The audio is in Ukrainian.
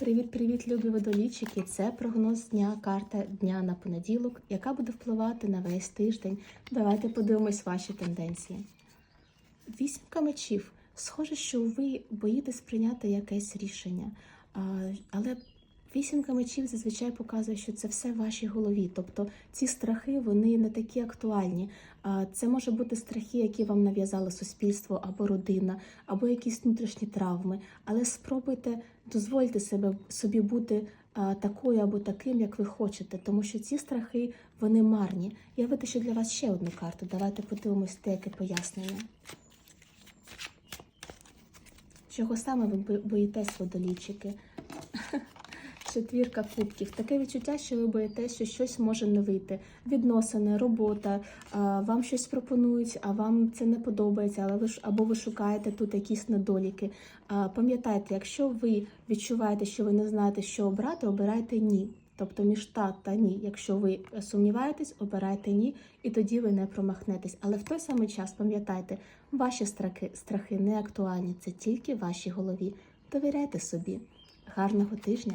Привіт-привіт, любі водолічики! Це прогноз дня, карта дня на понеділок, яка буде впливати на весь тиждень. Давайте подивимось ваші тенденції. Вісімка мечів. Схоже, що ви боїтесь прийняти якесь рішення, але вісімка мечів зазвичай показує, що це все в вашій голові. Тобто ці страхи вони не такі актуальні. Це може бути страхи, які вам нав'язало суспільство або родина, або якісь внутрішні травми. Але спробуйте дозвольте себе собі бути такою або таким, як ви хочете, тому що ці страхи вони марні. Я витащу для вас ще одну карту. Давайте подивимось деяке пояснення. Чого саме ви боїтесь водолічики? Четвірка кубків. Таке відчуття, що ви боїтесь, що щось може не вийти. Відносини, робота, вам щось пропонують, а вам це не подобається, але ви ж або ви шукаєте тут якісь недоліки. Пам'ятайте, якщо ви відчуваєте, що ви не знаєте, що обрати, обирайте ні. Тобто між та та ні. Якщо ви сумніваєтесь, обирайте ні, і тоді ви не промахнетесь. Але в той самий час пам'ятайте, ваші страхи, страхи не актуальні, це тільки в вашій голові. Довіряйте собі. Гарного тижня!